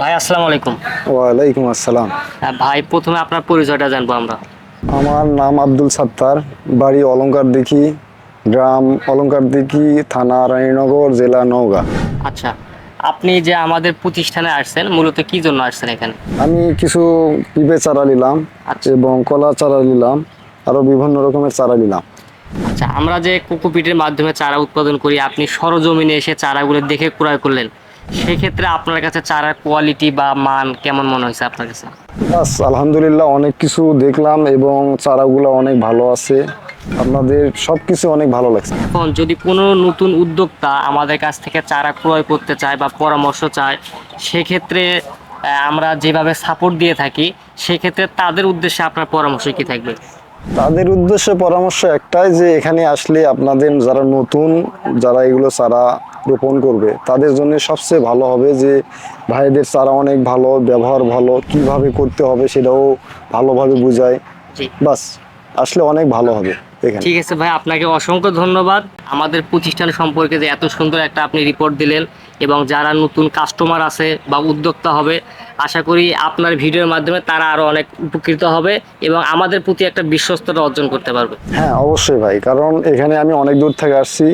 ভাই আসসালামু আলাইকুম। ওয়ালাইকুম আসসালাম। হ্যাঁ, ভাই প্রথমে আপনার পরিচয়টা জানব আমরা। আমার নাম আব্দুল সাত্তার বাড়ি অলংকার দেখি গ্রাম অলংকার দেখি থানা রানীনগর জেলা নওগাঁ। আচ্ছা আপনি যে আমাদের প্রতিষ্ঠানে আসছেন মূলত কি জন্য আসছেন এখানে? আমি কিছু পিঁপে চারা নিলাম আচ্ছা। এবং কলা চারা নিলাম আরও বিভিন্ন রকমের চারা নিলাম। আচ্ছা আমরা যে কোকোপিটের মাধ্যমে চারা উৎপাদন করি আপনি সরজমিনে এসে চারাগুলো দেখে ক্রয় করলেন। সেক্ষেত্রে আপনার কাছে চারার কোয়ালিটি বা মান কেমন মনে হয়েছে আপনার কাছে? বাস আলহামদুলিল্লাহ অনেক কিছু দেখলাম এবং চারাগুলো অনেক ভালো আছে। আপনাদের সব কিছু অনেক ভালো লাগছে। এখন যদি কোনো নতুন উদ্যোক্তা আমাদের কাছ থেকে চারা ক্রয় করতে চায় বা পরামর্শ চায় সেক্ষেত্রে আমরা যেভাবে সাপোর্ট দিয়ে থাকি সেক্ষেত্রে তাদের উদ্দেশ্যে আপনার পরামর্শ কি থাকবে? তাদের উদ্দেশ্যে পরামর্শ একটাই যে এখানে আসলে আপনাদের যারা নতুন যারা এগুলো চারা রোপণ করবে। তাদের জন্য সবচেয়ে ভালো হবে যে ভাইদের চারা অনেক ভালো ব্যবহার ভালো কীভাবে করতে হবে সেটাও ভালোভাবে বোঝায়। বাস আসলে অনেক ভালো হবে ঠিক আছে ভাই আপনাকে অসংখ্য ধন্যবাদ। আমাদের প্রতিষ্ঠান সম্পর্কে যে এত সুন্দর একটা আপনি রিপোর্ট দিলেন এবং যারা নতুন কাস্টমার আছে বা উদ্যোক্তা হবে আশা করি আপনার ভিডিওর মাধ্যমে তারা আরও অনেক উপকৃত হবে এবং আমাদের প্রতি একটা বিশ্বস্ততা অর্জন করতে পারবে। হ্যাঁ অবশ্যই ভাই কারণ এখানে আমি অনেক দূর থেকে আসছি।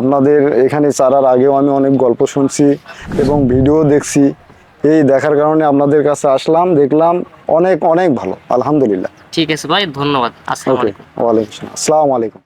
আপনাদের এখানে চারার আগেও আমি অনেক গল্প শুনছি এবং ভিডিও দেখছি। এই দেখার কারণে আপনাদের কাছে আসলাম দেখলাম অনেক অনেক ভালো আলহামদুলিল্লাহ। ঠিক আছে ভাই ধন্যবাদ। আসসালামু আলাইকুম। ওয়ালাইকুম আসসালামু আলাইকুম।